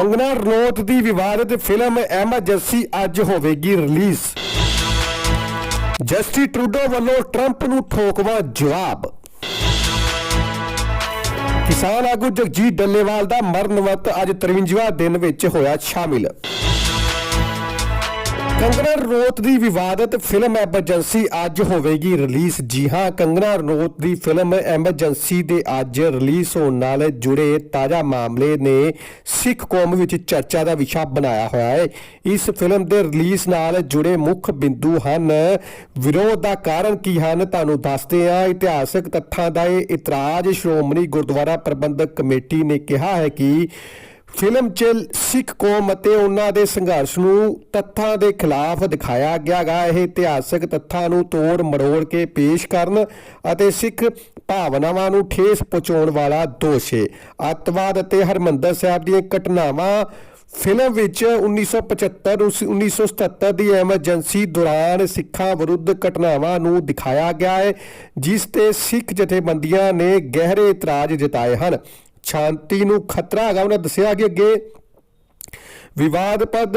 Kangana Ranaut ਦੀ ਵਿਵਾਦਿਤ film emergency ਅੱਜ ਹੋਵੇਗੀ ਰਿਲੀਜ਼। ਜਸਟਿਸ ਟਰੂਡੋ ਵੱਲੋਂ ਟਰੰਪ ਨੂੰ ਠੋਕਵਾ ਜਵਾਬ। ਕਿਸਾਨ ਆਗੂ ਜਗਜੀਤ ਡੱਲੇਵਾਲ ਦਾ ਮਰਨ ਵਰਤ ਅੱਜ 53ਵਾਂ ਦਿਨ ਵਿੱਚ ਹੋਇਆ ਸ਼ਾਮਿਲ। ਕੰਗਨਾ ਰਣੌਤ ਦੀ ਵਿਵਾਦਤ ਫਿਲਮ ਐਮਰਜੈਂਸੀ ਅੱਜ ਹੋਵੇਗੀ ਰਿਲੀਜ਼। ਜੀ ਹਾਂ ਕੰਗਨਾ ਰਣੌਤ ਦੀ ਫਿਲਮ ਐਮਰਜੈਂਸੀ ਦੇ ਅੱਜ ਰਿਲੀਜ਼ ਹੋਣ ਨਾਲ ਜੁੜੇ ਤਾਜ਼ਾ ਮਾਮਲੇ ਨੇ ਸਿੱਖ ਕੌਮ ਵਿੱਚ ਚਰਚਾ ਦਾ ਵਿਸ਼ਾ ਬਣਾਇਆ ਹੋਇਆ ਹੈ। ਇਸ ਫਿਲਮ ਦੇ ਰਿਲੀਜ਼ ਨਾਲ ਜੁੜੇ ਮੁੱਖ ਬਿੰਦੂ ਹਨ। ਵਿਰੋਧ ਦਾ ਕਾਰਨ ਕੀ ਹਨ, ਤੁਹਾਨੂੰ ਦੱਸਦੇ ਹਾਂ। ਇਤਿਹਾਸਕ ਤੱਥਾਂ ਦਾ ਇਹ ਇਤਰਾਜ਼। ਸ਼੍ਰੋਮਣੀ ਗੁਰਦੁਆਰਾ ਪ੍ਰਬੰਧਕ ਕਮੇਟੀ ਨੇ ਕਿਹਾ ਹੈ ਕਿ ਫਿਲਮ 'ਚ ਸਿੱਖ ਕੌਮ ਅਤੇ ਉਹਨਾਂ ਦੇ ਸੰਘਰਸ਼ ਨੂੰ ਤੱਥਾਂ ਦੇ ਖਿਲਾਫ ਦਿਖਾਇਆ ਗਿਆ ਗਾ। ਇਹ ਇਤਿਹਾਸਕ ਤੱਥਾਂ ਨੂੰ ਤੋੜ ਮਰੋੜ ਕੇ ਪੇਸ਼ ਕਰਨ ਅਤੇ ਸਿੱਖ ਭਾਵਨਾਵਾਂ ਨੂੰ ਠੇਸ ਪਹੁੰਚਾਉਣ ਵਾਲਾ ਦੋਸ਼ ਹੈ ਅੱਤਵਾਦ ਅਤੇ ਹਰਮੰਦਰ ਸਾਹਿਬ ਦੀਆਂ ਘਟਨਾਵਾਂ ਫਿਲਮ ਵਿੱਚ 1975 1977 ਦੀ ਐਮਰਜੈਂਸੀ ਦੌਰਾਨ ਸਿੱਖਾਂ ਵਿਰੁੱਧ ਘਟਨਾਵਾਂ ਨੂੰ ਦਿਖਾਇਆ ਗਿਆ ਹੈ ਜਿਸ ਤੇ ਸਿੱਖ ਜਥੇਬੰਦੀਆਂ ਨੇ ਗਹਿਰੇ ਇਤਰਾਜ਼ ਜਤਾਏ ਹਨ। ਸ਼ਾਂਤੀ ਨੂੰ ਖਤਰਾ ਹੈਗਾ ਉਹਨੇ ਦੱਸਿਆ ਕਿ ਅੱਗੇ ਵਿਵਾਦਪਦ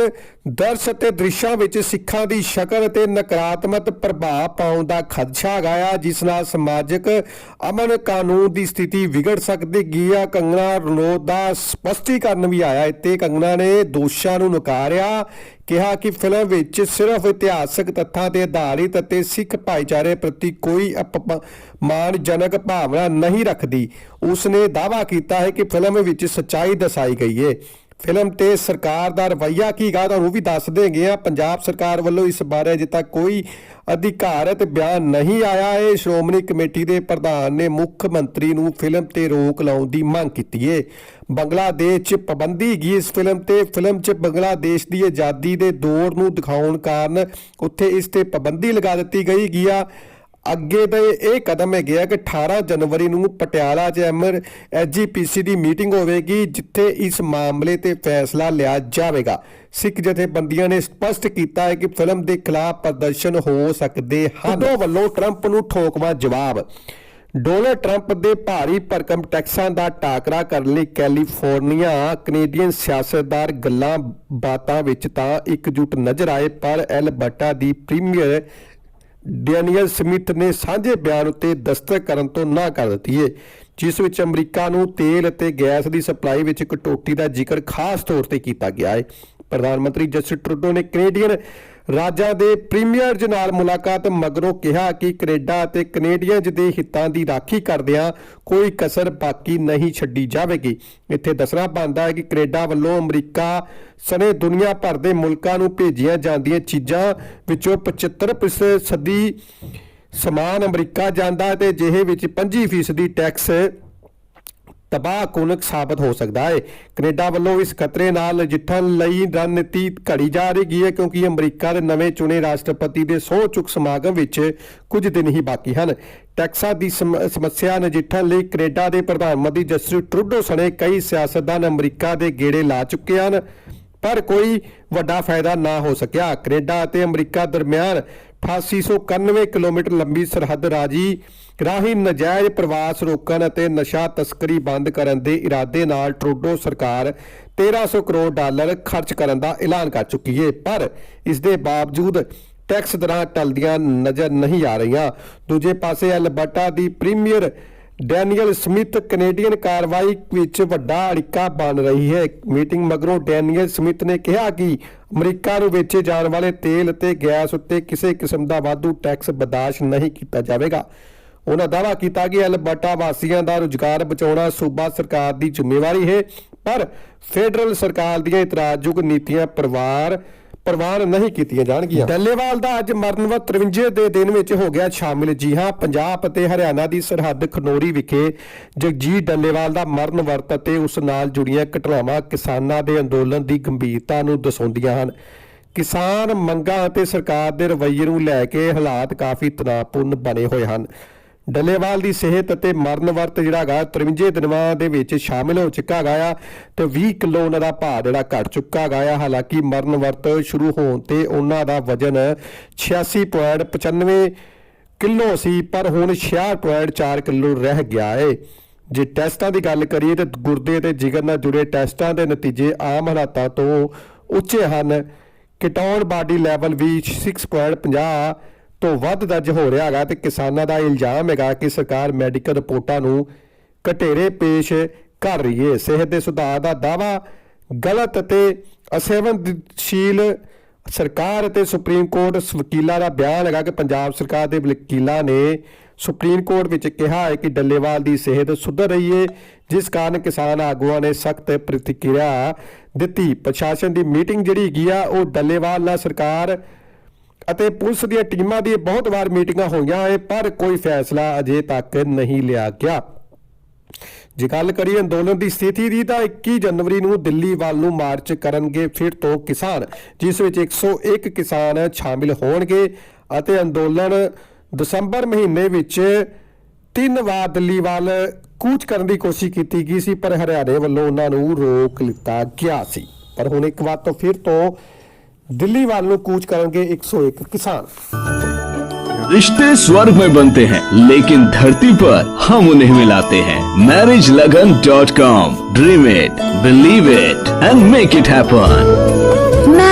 ਦਰਸ਼ ਅਤੇ ਦ੍ਰਿਸ਼ਾਂ ਵਿੱਚ ਸਿੱਖਾਂ ਦੀ ਸ਼ਕਲ ਅਤੇ ਨਕਾਰਾਤਮਕ ਪ੍ਰਭਾਵ ਪਾਉਣ ਦਾ ਖਦਸ਼ਾ ਗਾਇਆ, ਜਿਸ ਨਾਲ ਸਮਾਜਿਕ ਅਮਨ ਕਾਨੂੰਨ ਦੀ ਸਥਿਤੀ ਵਿਗੜ ਸਕਦੀ ਗਿਆ ਕੰਗਣਾ ਰਣੌਤ ਦਾ ਸਪਸ਼ਟੀਕਰਨ ਵੀ ਆਇਆ। ਇੱਥੇ ਕੰਗਣਾ ਨੇ ਦੋਸ਼ਾਂ ਨੂੰ ਨਕਾਰਿਆ, ਕਿਹਾ ਕਿ ਫਿਲਮ ਵਿੱਚ ਸਿਰਫ ਇਤਿਹਾਸਕ ਤੱਥਾਂ ਤੇ ਆਧਾਰਿਤ ਅਤੇ ਸਿੱਖ ਭਾਈਚਾਰੇ ਪ੍ਰਤੀ ਕੋਈ ਅਪਮਾਨਜਨਕ ਭਾਵਨਾ ਨਹੀਂ ਰੱਖਦੀ। ਉਸ ਨੇ ਦਾਅਵਾ ਕੀਤਾ ਹੈ ਕਿ ਫਿਲਮ ਵਿੱਚ ਸੱਚਾਈ ਦਰਸਾਈ ਗਈ ਹੈ ਫਿਲਮ ਤੇ ਸਰਕਾਰ ਦਾ ਰਵੱਈਆ ਕੀ ਗਾ, ਤੁਹਾਨੂੰ ਵੀ ਦੱਸ ਦੇਗੇ ਆ। ਪੰਜਾਬ ਸਰਕਾਰ ਵੱਲੋਂ ਇਸ ਬਾਰੇ ਅਜੇ ਤੱਕ ਕੋਈ ਅਧਿਕਾਰਤ ਬਿਆਨ ਨਹੀਂ ਆਇਆ। ਹੈ ਸ਼੍ਰੋਮਣੀ ਕਮੇਟੀ ਦੇ ਪ੍ਰਧਾਨ ਨੇ ਮੁੱਖ ਮੰਤਰੀ ਨੂੰ ਫਿਲਮ ਤੇ ਰੋਕ ਲਾਉਣ ਦੀ ਮੰਗ ਕੀਤੀ ਹੈ ਬੰਗਲਾਦੇਸ਼ 'ਚ ਪਾਬੰਦੀ ਗਈ ਇਸ ਫਿਲਮ ਤੇ। ਫਿਲਮ 'ਚ ਬੰਗਲਾਦੇਸ਼ ਦੀ ਆਜ਼ਾਦੀ ਦੇ ਦੌਰ ਨੂੰ ਦਿਖਾਉਣ ਕਾਰਨ ਉੱਥੇ ਇਸ ਤੇ ਪਾਬੰਦੀ ਲਗਾ ਦਿੱਤੀ ਗਈ ਗਿਆ ਅੱਗੇ ਦਾ ਇਹ ਕਦਮ ਹੈਗੇ ਆ ਕਿ 18 ਜਨਵਰੀ ਨੂੰ ਪਟਿਆਲਾ 'ਚ ਐਮਰ ਐਸਜੀਪੀਸੀ ਦੀ ਮੀਟਿੰਗ ਹੋਵੇਗੀ, ਜਿੱਥੇ ਇਸ ਮਾਮਲੇ ਤੇ ਫੈਸਲਾ ਲਿਆ ਜਾਵੇਗਾ। ਸਿੱਖ ਜਥੇਬੰਦੀਆਂ ਨੇ ਸਪਸ਼ਟ ਕੀਤਾ ਹੈ ਕਿ ਫਿਲਮ ਦੇ ਖਿਲਾਫ ਪ੍ਰਦਰਸ਼ਨ ਹੋ ਸਕਦੇ ਹਨ। ਉਹ ਵੱਲੋਂ ਟਰੰਪ ਨੂੰ ਠੋਕਵਾ ਜਵਾਬ। ਡੋਨਲਡ ਟਰੰਪ ਦੇ ਭਾਰੀ ਭਰਕਮ ਟੈਕਸਾਂ ਦਾ ਟਾਕਰਾ ਕਰਨ ਲਈ ਕੈਲੀਫੋਰਨੀਆ ਕੈਨੇਡੀਅਨ ਸਿਆਸਤਦਾਰ ਗੱਲਾਂ ਬਾਤਾਂ ਵਿੱਚ ਤਾਂ ਇਕਜੁੱਟ ਨਜ਼ਰ ਆਏ, ਪਰ ਐਲਬਰਟਾ ਦੀ ਪ੍ਰੀਮੀਅਰ ਡੈਨੀਅਲ ਸਮਿਥ ਨੇ ਸਾਂਝੇ ਬਿਆਨ ਉੱਤੇ ਦਸਤਖਤ ਕਰਨ ਤੋਂ ਨਾ ਕਰ ਦਿੱਤੀ ਹੈ ਜਿਸ ਵਿੱਚ ਅਮਰੀਕਾ ਨੂੰ ਤੇਲ ਅਤੇ ਗੈਸ ਦੀ ਸਪਲਾਈ ਵਿੱਚ ਕਟੌਤੀ ਦਾ ਜ਼ਿਕਰ ਖਾਸ ਤੌਰ ਤੇ ਕੀਤਾ ਗਿਆ ਹੈ ਪ੍ਰਧਾਨ ਮੰਤਰੀ ਜਸਟਿਨ ਟਰੂਡੋ ਨੇ ਕੈਨੇਡੀਅਨ ਰਾਜਾਂ ਦੇ ਪ੍ਰੀਮੀਅਰਜ਼ ਨਾਲ ਮੁਲਾਕਾਤ ਮਗਰੋਂ ਕਿਹਾ ਕਿ ਕੈਨੇਡਾ ਅਤੇ ਕੈਨੇਡੀਅਨਜ਼ ਦੇ ਹਿੱਤਾਂ ਦੀ ਰਾਖੀ ਕਰਦਿਆਂ ਕੋਈ ਕਸਰ ਬਾਕੀ ਨਹੀਂ ਛੱਡੀ ਜਾਵੇਗੀ। ਇੱਥੇ ਦੱਸਣਾ ਬਣਦਾ ਹੈ ਕਿ ਕੈਨੇਡਾ ਵੱਲੋਂ ਅਮਰੀਕਾ ਸਣੇ ਦੁਨੀਆ ਭਰ ਦੇ ਮੁਲਕਾਂ ਨੂੰ ਭੇਜੀਆਂ ਜਾਂਦੀਆਂ ਚੀਜ਼ਾਂ ਵਿੱਚੋਂ 75% ਸਦੀ ਸਮਾਨ ਅਮਰੀਕਾ ਜਾਂਦਾ ਹੈ ਤੇ ਜਿਹੇ ਵਿੱਚ 25% ਟੈਕਸ ਤਬਾਹਕੁਨਕ ਸਾਬਤ ਹੋ ਸਕਦਾ ਹੈ। ਕੈਨੇਡਾ ਵੱਲੋਂ ਇਸ ਖਤਰੇ ਨਾਲ ਨਜਿੱਠਣ ਲਈ ਰਣਨੀਤੀ ਘੜੀ ਜਾ ਰਹੀ ਹੈ ਕਿਉਂਕਿ ਅਮਰੀਕਾ ਦੇ ਨਵੇਂ ਚੁਣੇ ਰਾਸ਼ਟਰਪਤੀ ਦੇ ਸਹੁੰ ਚੁੱਕ ਸਮਾਗਮ ਵਿੱਚ ਕੁਝ ਦਿਨ ਹੀ ਬਾਕੀ ਹਨ। ਟੈਕਸਾਂ ਦੀ ਸਮੱਸਿਆ ਨਜਿੱਠਣ ਲਈ ਕੈਨੇਡਾ ਦੇ ਪ੍ਰਧਾਨ ਮੰਤਰੀ ਜਸਟਿਨ ਟਰੂਡੋ ਸਣੇ ਕਈ ਸਿਆਸਤਦਾਨ ਅਮਰੀਕਾ ਦੇ ਗੇੜੇ ਲਾ ਚੁੱਕੇ ਹਨ, ਪਰ ਕੋਈ ਵੱਡਾ ਫਾਇਦਾ ਨਾ ਹੋ ਸਕਿਆ। ਕੈਨੇਡਾ ਅਤੇ ਅਮਰੀਕਾ ਦਰਮਿਆਨ 8891 ਕਿਲੋਮੀਟਰ ਲੰਬੀ ਸਰਹੱਦ ਰਾਜੀ ਰਾਹੀਂ ਨਜਾਇਜ਼ ਪ੍ਰਵਾਸ ਰੋਕਣ ਅਤੇ ਨਸ਼ਾ ਤਸਕਰੀ ਬੰਦ ਕਰਨ ਦੇ ਇਰਾਦੇ ਨਾਲ ਟਰੂਡੋ ਸਰਕਾਰ 1300 ਕਰੋੜ ਡਾਲਰ ਖਰਚ ਕਰਨ ਦਾ ਐਲਾਨ ਕਰ ਚੁੱਕੀ ਹੈ ਪਰ ਇਸ ਦੇ ਬਾਵਜੂਦ ਟੈਕਸ ਦਰਾਂ ਟਲਦੀਆਂ ਨਜ਼ਰ ਨਹੀਂ ਆ ਰਹੀਆਂ। ਦੂਜੇ ਪਾਸੇ ਅਲਬਰਟਾ ਦੀ ਪ੍ਰੀਮੀਅਰ ਡੈਨੀਅਲ ਸਮਿਥ ਕੈਨੇਡੀਅਨ ਕਾਰਵਾਈ ਵਿੱਚ ਵੱਡਾ ਅੜਿੱਕਾ ਬਣ ਰਹੀ ਹੈ। ਮੀਟਿੰਗ ਮਗਰੋਂ ਡੈਨੀਅਲ ਸਮਿਥ ਨੇ ਕਿਹਾ ਕਿ ਅਮਰੀਕਾ ਨੂੰ ਵੇਚੇ ਜਾਣ ਵਾਲੇ ਤੇਲ ਅਤੇ ਗੈਸ ਉੱਤੇ ਕਿਸੇ ਕਿਸਮ ਦਾ ਵਾਧੂ ਟੈਕਸ ਬਰਦਾਸ਼ਤ ਨਹੀਂ ਕੀਤਾ ਜਾਵੇਗਾ। ਉਹਨਾਂ ਦਾਅਵਾ ਕੀਤਾ ਕਿ ਅਲਬਰਟਾ ਵਾਸੀਆਂ ਦਾ ਰੁਜ਼ਗਾਰ ਬਚਾਉਣਾ ਸੂਬਾ ਸਰਕਾਰ ਦੀ ਜ਼ਿੰਮੇਵਾਰੀ ਹੈ, ਪਰ ਫੈਡਰਲ ਸਰਕਾਰ ਦੀਆਂ ਇਤਰਾਜ਼ਯੋਗ ਨੀਤੀਆਂ ਪਰਿਵਾਰ, ਪ੍ਰਵਾਨ ਨਹੀਂ ਕੀਤੀਆਂ ਜਾਣਗੀਆਂ। ਡੱਲੇਵਾਲ ਦਾ ਅੱਜ ਮਰਨਵਤ 53 ਦੇ ਦਿਨ ਵਿੱਚ ਹੋ ਗਿਆ ਸ਼ਾਮਿਲ। ਜੀ ਹਾਂ, ਪੰਜਾਬ ਅਤੇ ਹਰਿਆਣਾ ਦੀ ਸਰਹੱਦ ਖਨੋਰੀ ਵਿਖੇ ਜਗਜੀਤ ਡੱਲੇਵਾਲ ਦਾ ਮਰਨ ਵਰਤ ਅਤੇ ਉਸ ਨਾਲ ਜੁੜੀਆਂ ਘਟਨਾਵਾਂ ਕਿਸਾਨਾਂ ਦੇ ਅੰਦੋਲਨ ਦੀ ਗੰਭੀਰਤਾ ਨੂੰ ਦਰਸਾਉਂਦੀਆਂ ਹਨ। ਕਿਸਾਨ ਮੰਗਾਂ ਅਤੇ ਸਰਕਾਰ ਦੇ ਰਵੱਈਏ ਨੂੰ ਲੈ ਕੇ ਹਾਲਾਤ ਕਾਫੀ ਤਣਾਅਪੂਰਨ ਬਣੇ ਹੋਏ ਹਨ। ਡੱਲੇਵਾਲ ਦੀ ਸਿਹਤ ਅਤੇ ਮਰਨ ਵਰਤ ਜਿਹੜਾ ਹੈਗਾ 53 ਦਿਨਾਂ ਦੇ ਵਿੱਚ ਸ਼ਾਮਿਲ ਹੋ ਚੁੱਕਾ ਹੈਗਾ ਆ ਤੇ 20 ਕਿਲੋ ਉਹਨਾਂ ਦਾ ਭਾਰ ਜਿਹੜਾ ਘਟ ਚੁੱਕਾ ਹੈਗਾ ਆ। ਹਾਲਾਂਕਿ ਮਰਨ ਵਰਤ ਸ਼ੁਰੂ ਹੋਣ ਤੇ ਉਹਨਾਂ ਦਾ ਵਜਨ 86.95 ਕਿਲੋ ਸੀ, ਪਰ ਹੁਣ 66.4 ਕਿਲੋ ਰਹਿ ਗਿਆ ਏ। ਜੇ ਟੈਸਟਾਂ ਦੀ ਗੱਲ ਕਰੀਏ ਤੇ ਗੁਰਦੇ ਤੇ ਜਿਗਰ ਨਾਲ ਜੁੜੇ ਟੈਸਟਾਂ ਦੇ ਨਤੀਜੇ ਆਮ ਹਾਲਾਤਾਂ ਤੋਂ ਉੱਚੇ ਹਨ। ਕੀਟੋਨ ਬਾਡੀ ਲੈਵਲ ਵੀ 6.50 ਤੋਂ ਵੱਧ ਦਰਜ ਹੋ ਰਿਹਾ ਹੈਗਾ ਤੇ ਕਿਸਾਨਾਂ ਦਾ ਇਲਜ਼ਾਮ ਹੈਗਾ ਕਿ ਸਰਕਾਰ ਮੈਡੀਕਲ ਰਿਪੋਰਟਾਂ ਨੂੰ ਘਟੇਰੇ ਪੇਸ਼ ਕਰ ਰਹੀ ਹੈ। ਸਿਹਤ ਦੇ ਸੁਧਾਰ ਦਾ ਦਾਵਾ ਗਲਤ ਅਤੇ ਅਸਹਿਮਤਸ਼ੀਲ ਸਰਕਾਰ ਅਤੇ ਸੁਪਰੀਮ ਕੋਰਟ ਵਕੀਲਾਂ ਦਾ ਬਿਆਨ ਹੈਗਾ ਕਿ ਪੰਜਾਬ ਸਰਕਾਰ ਦੇ ਵਕੀਲਾਂ ਨੇ ਸੁਪਰੀਮ ਕੋਰਟ ਵਿੱਚ ਕਿਹਾ ਹੈ ਕਿ ਡੱਲੇਵਾਲ ਦੀ ਸਿਹਤ ਸੁਧਰ ਰਹੀ ਹੈ, ਜਿਸ ਕਾਰਨ ਕਿਸਾਨ ਆਗੂਆਂ ਨੇ ਸਖਤ ਪ੍ਰਤੀਕਿਰਿਆ ਦਿੱਤੀ। ਪ੍ਰਸ਼ਾਸਨ ਦੀ ਮੀਟਿੰਗ ਜਿਹੜੀ ਹੈਗੀ ਆ, ਉਹ ਡੱਲੇਵਾਲ ਨਾਲ ਸਰਕਾਰ ਅਤੇ ਪੁਲਿਸ ਦੀਆਂ ਟੀਮਾਂ ਦੀ ਬਹੁਤ ਵਾਰ ਮੀਟਿੰਗਾਂ ਹੋਈਆਂ ਏ ਪਰ ਕੋਈ ਫੈਸਲਾ ਅਜੇ ਤੱਕ ਨਹੀਂ ਲਿਆ ਗਿਆ। ਜੇ ਗੱਲ ਕਰੀਏ ਅੰਦੋਲਨ ਦੀ ਸਥਿਤੀ ਦੀ, ਤਾਂ 21 ਜਨਵਰੀ ਨੂੰ ਦਿੱਲੀ ਵੱਲ ਨੂੰ ਮਾਰਚ ਕਰਨਗੇ ਫਿਰ ਤੋਂ ਕਿਸਾਨ, ਜਿਸ ਵਿੱਚ 101 ਕਿਸਾਨ ਸ਼ਾਮਿਲ ਹੋਣਗੇ ਅਤੇ ਅੰਦੋਲਨ ਦਸੰਬਰ ਮਹੀਨੇ ਵਿੱਚ ਤਿੰਨ ਵਾਰ ਦਿੱਲੀ ਵੱਲ ਕੂਚ ਕਰਨ ਦੀ ਕੋਸ਼ਿਸ਼ ਕੀਤੀ ਗਈ ਸੀ, ਪਰ ਹਰਿਆਣੇ ਵੱਲੋਂ ਉਹਨਾਂ ਨੂੰ ਰੋਕ ਲਿੱਤਾ ਗਿਆ ਸੀ। ਪਰ ਹੁਣ ਇੱਕ ਵਾਰ ਤੋਂ ਫਿਰ ਤੋਂ ਦਿੱਲੀ ਵੱਲ ਨੂੰ ਕੂਚ ਕਰਨਗੇ 101 ਕਿਸਾਨ रिश्ते स्वर्ग में बनते हैं लेकिन धरती पर हम उन्हें मिलाते हैं marriage Lagan dot com dream it believe it and make it happen